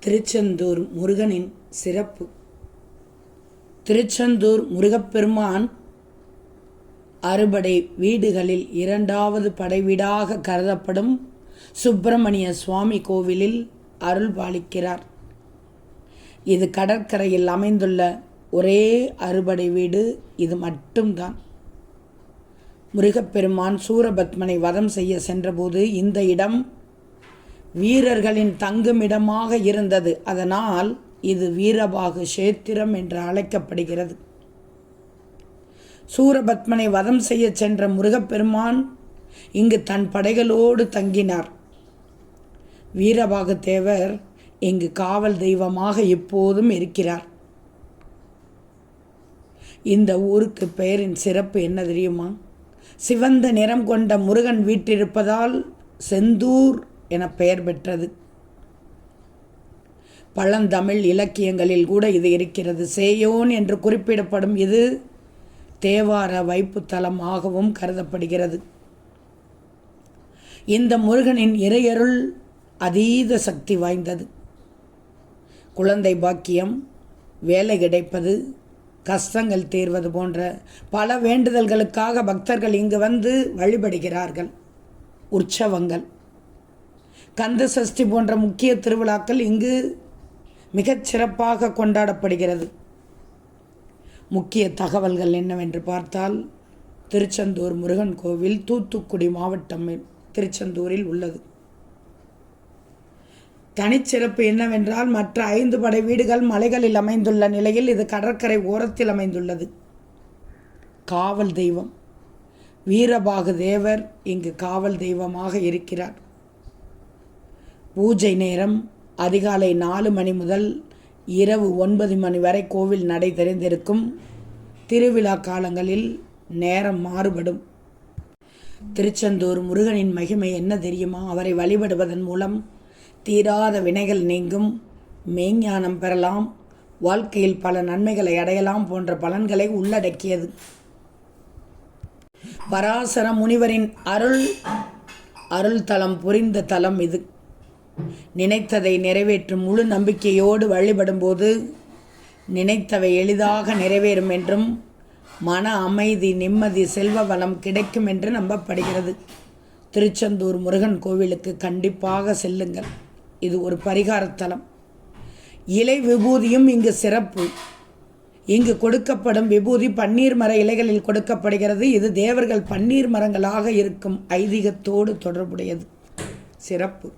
திருச்செந்தூர் முருகனின் சிறப்பு. திருச்செந்தூர் முருகப்பெருமான் அறுபடை வீடுகளில் இரண்டாவது படைவீடாக கருதப்படும் சுப்பிரமணிய சுவாமி கோவிலில் அருள் பாலிக்கிறார். இது கடற்கரையில் அமைந்துள்ள ஒரே அறுபடை வீடு இது மட்டும்தான். முருகப்பெருமான் சூரபத்மனை வதம் செய்ய சென்றபோது இந்த இடம் வீரர்களின் தங்குமிடமாக இருந்தது. அதனால் இது வீரபாகு சேத்திரம் என்று அழைக்கப்படுகிறது. சூரபத்மனை வதம் செய்ய சென்ற முருகப்பெருமான் இங்கு தன் படைகளோடு தங்கினார். வீரபாகு தேவர் இங்கு காவல் தெய்வமாக இப்போதும் இருக்கிறார். இந்த ஊருக்கு பெயரின் சிறப்பு என்ன தெரியுமா? சிவந்த நிறம் கொண்ட முருகன் வீட்டிருப்பதால் செந்தூர் என பெயர் பெற்றது. பழந்தமிழ் இலக்கியங்களில் கூட இது இருக்கிறது. சேயோன் என்று குறிப்பிடப்படும் இது தேவார வைப்புத்தலமாகவும் கருதப்படுகிறது. இந்த முருகனின் இறையருள் அதீத சக்தி வாய்ந்தது. குழந்தை பாக்கியம் வேலை கிடைப்பது கஷ்டங்கள் தீர்வது போன்ற பல வேண்டுதல்களுக்காக பக்தர்கள் இங்கு வந்து வழிபடுகிறார்கள். உற்சவங்கள். கந்த சஷ்டி போன்ற முக்கிய திருவிழாக்கள் இங்கு மிகச் சிறப்பாக கொண்டாடப்படுகிறது. முக்கிய தகவல்கள் என்னவென்று பார்த்தால் திருச்செந்தூர் முருகன் கோவில் தூத்துக்குடி மாவட்டம் திருச்செந்தூரில் உள்ளது. தனிச்சிறப்பு என்னவென்றால் மற்ற ஐந்து படை வீடுகள் மலைகளில் அமைந்துள்ள நிலையில் இது கடற்கரை ஓரத்தில் அமைந்துள்ளது. காவல் தெய்வம். வீரபாகு தேவர் இங்கு காவல் தெய்வமாக இருக்கிறார். பூஜை நேரம் அதிகாலை நாலு மணி முதல் இரவு ஒன்பது மணி வரை கோவில் நடை தெரிந்திருக்கும். திருவிழா காலங்களில் நேரம் மாறுபடும். திருச்செந்தூர் முருகனின் மகிமை என்ன தெரியுமா? அவரை வழிபடுவதன் மூலம் தீராத வினைகள் நீங்கும். மெய்ஞானம் பெறலாம். வாழ்க்கையில் பல நன்மைகளை அடையலாம் போன்ற பலன்களை உள்ளடக்கியது. பராசர முனிவரின் அருள் அருள் தலம் புரிந்த தலம் இது. நினைத்ததை நிறைவேற்றும் முழு நம்பிக்கையோடு வழிபடும்போது நினைத்தவை எளிதாக நிறைவேறும் என்றும் மன அமைதி நிம்மதி செல்வ வளம் கிடைக்கும் என்று நம்பப்படுகிறது. திருச்செந்தூர் முருகன் கோவிலுக்கு கண்டிப்பாக செல்லுங்கள். இது ஒரு பரிகாரத்தலம் இலை விபூதியும் இங்கு சிறப்பு. இங்கு கொடுக்கப்படும் விபூதி பன்னீர் மர இலைகளில் கொடுக்கப்படுகிறது. இது தேவர்கள் பன்னீர் மரங்களாக இருக்கும் ஐதீகத்தோடு தொடர்புடையது. சிறப்பு.